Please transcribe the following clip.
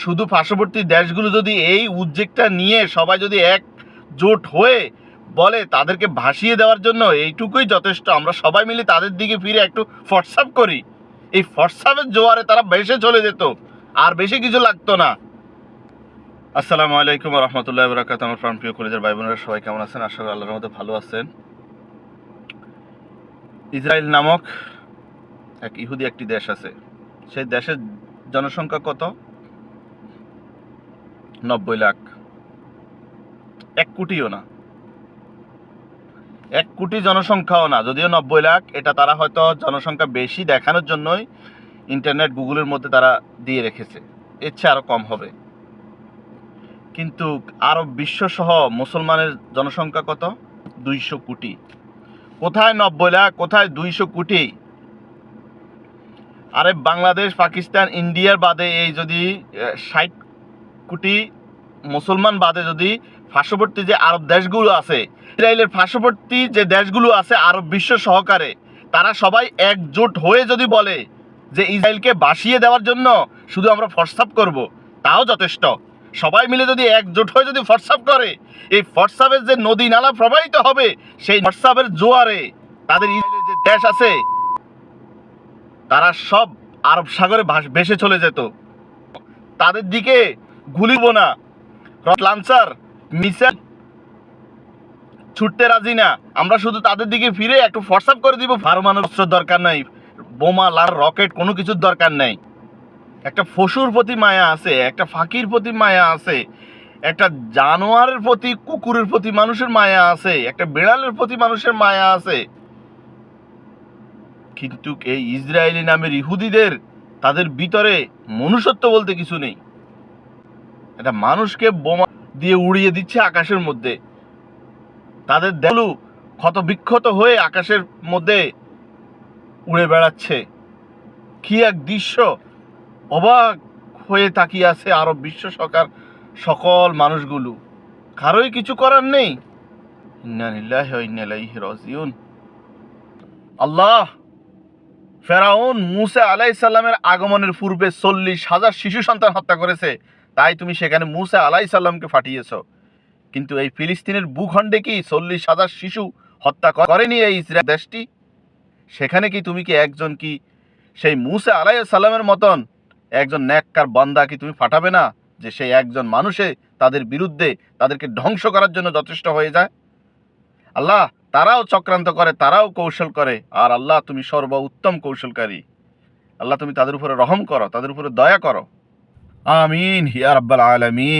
শুধু পার্শ্ববর্তী দেশগুলো যদি এই উদ্যোগটা নিয়ে সবাই যদি একজোট হয়ে বলে তাদেরকে ভাসিয়ে দেওয়ার জন্য এইটুকুই যথেষ্ট, আমরা সবাই মিলে তাদের দিকে ফিরে একটু ফটসাপ করি। এই ফটসাপের জোয়ারে তারা ভেসে চলে যেত, আর বেশি কিছু লাগতো না। আসসালামু আলাইকুম রহমতুল্লাহ বরাকাত আমার প্রাণ প্রিয় কলেজের ভাই বোনেরা, সবাই কেমন আছেন? আশা করি আল্লাহর মধ্যে ভালো আছেন। ইসরায়েল নামক এক ইহুদি একটি দেশ আছে। সেই দেশের জনসংখ্যা কত? নব্বই লাখ। এক কোটিও না। এক কোটি জনসংখ্যাও না, যদিও নব্বই লাখ, এটা তারা হয়তো জনসংখ্যা বেশি দেখানোর জন্যই ইন্টারনেট গুগলের মধ্যে তারা দিয়ে রেখেছে। এর চেয়ে আরও কম হবে। কিন্তু আরব বিশ্বসহ মুসলমানের জনসংখ্যা কত? দুইশো কোটি। কোথায় নব্বই লাখ, কোথায় দুইশো কোটি? আরে বাংলাদেশ, পাকিস্তান, ইন্ডিয়ার বাদে এই যদি ষাট কোটি মুসলমান বাদে যদি পার্শ্ববর্তী যে আরব দেশগুলো আছে, ইসরায়েলের পার্শ্ববর্তী যে দেশগুলো আছে আরব বিশ্ব সহকারে, তারা সবাই একজোট হয়ে যদি বলে যে ইসরায়েলকে বাসিয়ে দেওয়ার জন্য শুধু আমরা ফটসাপ করব, তাও যথেষ্ট। সবাই মিলে যদি একজোট হয়ে যদি ফটসাপ করে, এই ফটসাপের যে নদী নালা প্রবাহিত হবে, সেই ফটসাপের জোয়ারে তাদের ইসরায়েলের যে দেশ আছে, তারা সব আরব সাগরে ভেসে চলে যেত। তাদের দিকে গুলিব না। লান্সার মিসাইল ছুটতে রাজি না। আমরা শুধু তাদের দিকে ফিরে একটু ফর্সআপ করে দিব। পারমাণবিক অস্ত্রের দরকার নাই, বোমা, লার রকেট কোনো কিছুর দরকার নেই। একটা পশুর প্রতি মায়া আছে, একটা ফাঁকির প্রতি মায়া আছে, একটা জানোয়ারের প্রতি, কুকুরের প্রতি মানুষের মায়া আছে, একটা বিড়ালের প্রতি মানুষের মায়া আছে। কিন্তু এই ইসরায়েলি নামের ইহুদিদের, তাদের ভিতরে মনুষ্যত্ব বলতে কিছু নেই। এটা মানুষকে বোমা দিয়ে উড়িয়ে দিচ্ছে আকাশের মধ্যে। তাদের দেলু ক্ষত বিক্ষত হয়ে আকাশের মধ্যে উড়ে বেড়াচ্ছে। কি এক দৃশ্য! অবাক হয়ে তাকিয়ে আছে আরব বিশ্ব সরকার সকল মানুষগুলো। কারোই কিছু করার নেই। আল্লাহ! ফেরাউন মুসা আলাই সাল্লামের আগমনের পূর্বে চল্লিশ হাজার শিশু সন্তান হত্যা করেছে। তাই তুমি সেখানে মুসা আলাই সাল্লামকে পাঠিয়েছ। কিন্তু এই ফিলিস্তিনের ভূখণ্ডে কি চল্লিশ হাজার শিশু হত্যা করেনি এই ইসরায়েল দেশটি? সেখানে কি তুমি কি একজন কি সেই মুসা আলাই সাল্লামের মতন একজন ন্যাক্কার বান্দা কি তুমি পাঠাবে না যে সেই একজন মানুষে তাদের বিরুদ্ধে তাদেরকে ধ্বংস করার জন্য যথেষ্ট হয়ে যায়? আল্লাহ তারাও চক্রান্ত করে, তারাও কৌশল করে, আর আল্লাহ তুমি সর্ব উত্তম কৌশলকারী। আল্লাহ তুমি তাদের উপরে রহম করো, তাদের উপরে দয়া করো। آمين. يا رب العالمين.